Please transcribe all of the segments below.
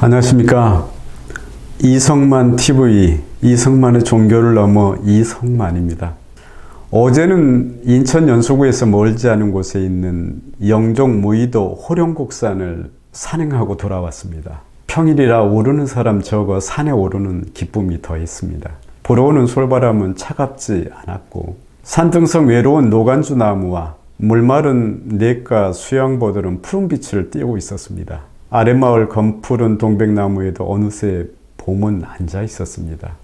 안녕하십니까. 이성만 TV, 이성만의 종교를 넘어 이성만입니다. 어제는 인천 연수구에서 멀지 않은 곳에 있는 영종 무의도 호령곡산을 산행하고 돌아왔습니다. 평일이라 오르는 사람 적어 산에 오르는 기쁨이 더했습니다. 불어오는 솔바람은 차갑지 않았고 산등성 외로운 노간주 나무와 물마른 냇가 수양보들은 푸른 빛을 띠고 있었습니다. 아랫마을 검푸른 동백나무에도 어느새 봄은 앉아 있었습니다.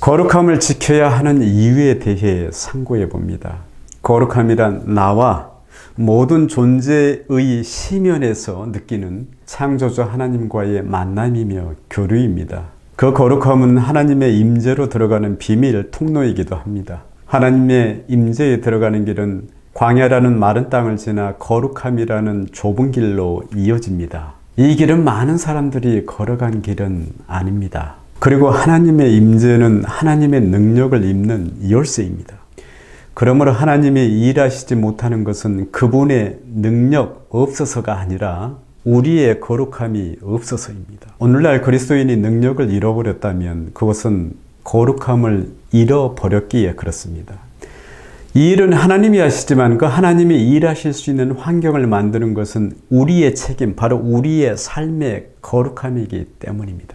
거룩함을 지켜야 하는 이유에 대해 상고해 봅니다. 거룩함이란 나와 모든 존재의 시면에서 느끼는 창조주 하나님과의 만남이며 교류입니다. 그 거룩함은 하나님의 임재로 들어가는 비밀 통로이기도 합니다. 하나님의 임재에 들어가는 길은 광야라는 마른 땅을 지나 거룩함이라는 좁은 길로 이어집니다. 이 길은 많은 사람들이 걸어간 길은 아닙니다. 그리고 하나님의 임재는 하나님의 능력을 입는 열쇠입니다. 그러므로 하나님이 일하시지 못하는 것은 그분의 능력 없어서가 아니라 우리의 거룩함이 없어서입니다. 오늘날 그리스도인이 능력을 잃어버렸다면 그것은 거룩함을 잃어버렸기에 그렇습니다. 이 일은 하나님이 하시지만 그 하나님이 일하실 수 있는 환경을 만드는 것은 우리의 책임, 바로 우리의 삶의 거룩함이기 때문입니다.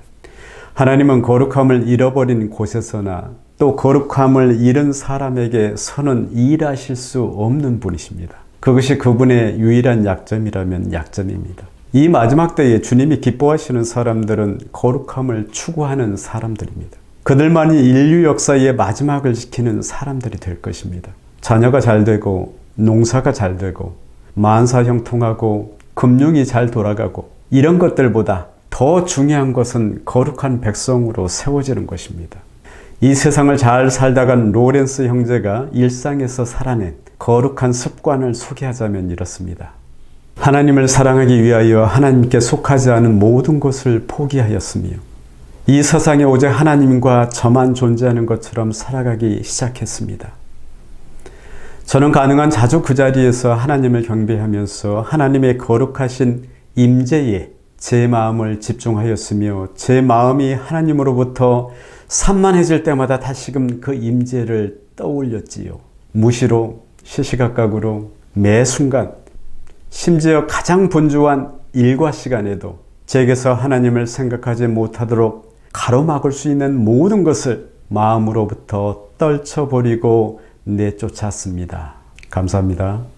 하나님은 거룩함을 잃어버린 곳에서나 또 거룩함을 잃은 사람에게 선은 일하실 수 없는 분이십니다. 그것이 그분의 유일한 약점이라면 약점입니다. 이 마지막 때에 주님이 기뻐하시는 사람들은 거룩함을 추구하는 사람들입니다. 그들만이 인류 역사의 마지막을 지키는 사람들이 될 것입니다. 자녀가 잘 되고 농사가 잘 되고 만사 형통하고 금융이 잘 돌아가고 이런 것들보다 더 중요한 것은 거룩한 백성으로 세워지는 것입니다. 이 세상을 잘 살다간 로렌스 형제가 일상에서 살아낸 거룩한 습관을 소개하자면 이렇습니다. 하나님을 사랑하기 위하여 하나님께 속하지 않은 모든 것을 포기하였으며 이 세상에 오직 하나님과 저만 존재하는 것처럼 살아가기 시작했습니다. 저는 가능한 자주 그 자리에서 하나님을 경배하면서 하나님의 거룩하신 임재에 제 마음을 집중하였으며 제 마음이 하나님으로부터 산만해질 때마다 다시금 그 임재를 떠올렸지요. 무시로 시시각각으로 매 순간 심지어 가장 분주한 일과 시간에도 제게서 하나님을 생각하지 못하도록 가로막을 수 있는 모든 것을 마음으로부터 떨쳐버리고 내쫓았습니다. 감사합니다.